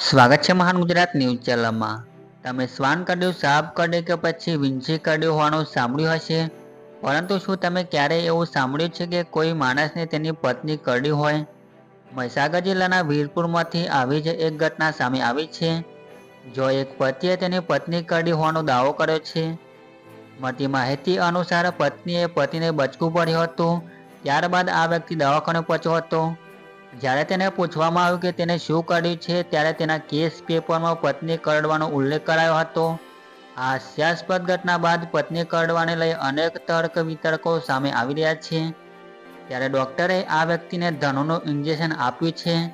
સ્વાગત છે મહાન ગુજરાત ન્યૂઝ ચેનલમાં. તમે શ્વાન કરડ્યું સાપ કરડ્યું કે પછી વિંછી કરડ્યું હોવાનું સાંભળ્યું હશે? પરંતુ શું તમે ક્યારેય એવું સાંભળ્યું છે કે કોઈ માણસને તેની પત્ની કરડી હોય? મહીસાગર જિલ્લાના વીરપુરમાંથી આવી જ એક ઘટના સામે આવી છે. જો એક પતિએ તેની પત્ની કરડી હોવાનો દાવો કર્યો છે, મળતી માહિતી અનુસાર પત્નીએ પતિને બચકું પડ્યું હતું. ત્યારબાદ આ વ્યક્તિ દવાખાને પહોંચ્યો હતો. જ્યારે તેને પૂછવામાં આવ્યું કે તેને શું કર્યું છે, ત્યારે તેના કેસ પેપરમાં પત્ની કરડવાનો ઉલ્લેખ કરાયો હતો. આ હાસ્યાસ્પદ ઘટના બાદ પત્ની કરડવાને લઈ અનેક તર્ક વિતર્કો સામે આવી રહ્યા છે. ત્યારે ડોક્ટરે આ વ્યક્તિને ધનુનું ઇન્જેક્શન આપ્યું છે.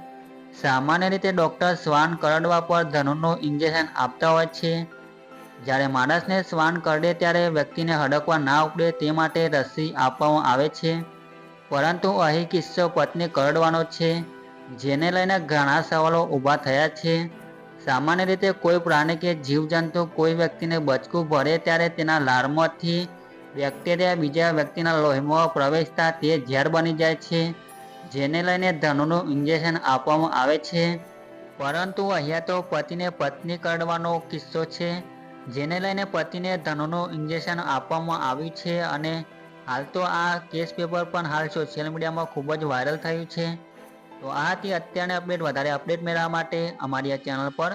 સામાન્ય રીતે ડોક્ટર શ્વાન કરડવા પર ધનુનું ઇન્જેક્શન આપતા હોય છે. જ્યારે માણસને શ્વાન કરડે ત્યારે વ્યક્તિને હડકવા ના ઉપડે તે માટે રસી આપવામાં આવે છે. પરંતુ અહીં કિસ્સો પત્ની કરડવાનો છે. જેને લઈને ઘણા સવાલો ઊભા થયા છે. સામાન્ય રીતે કોઈ પ્રાણી કે જીવજંતુ કોઈ વ્યક્તિને બચકું ભરે ત્યારે તેના લાર્મથી બેક્ટેરિયા બીજા વ્યક્તિના લોહીમાં પ્રવેશતા તે ઝેર બની જાય છે, જેને લઈને ધનુનું ઇન્જેક્શન આપવામાં આવે છે. પરંતુ અહીંયા તો પતિને પત્ની કરડવાનો કિસ્સો છે, જેને લઈને પતિને ધનુનું ઇન્જેક્શન આપવામાં આવ્યું છે અને હાલ તો આ કેસ પેપર પણ હાલ સોશિયલ મીડિયામાં ખૂબ જ વાયરલ થયું છે. તો આ હતી અત્યારની અપડેટ વધારે અપડેટ મેળવવા માટે અમારી આ ચેનલ પર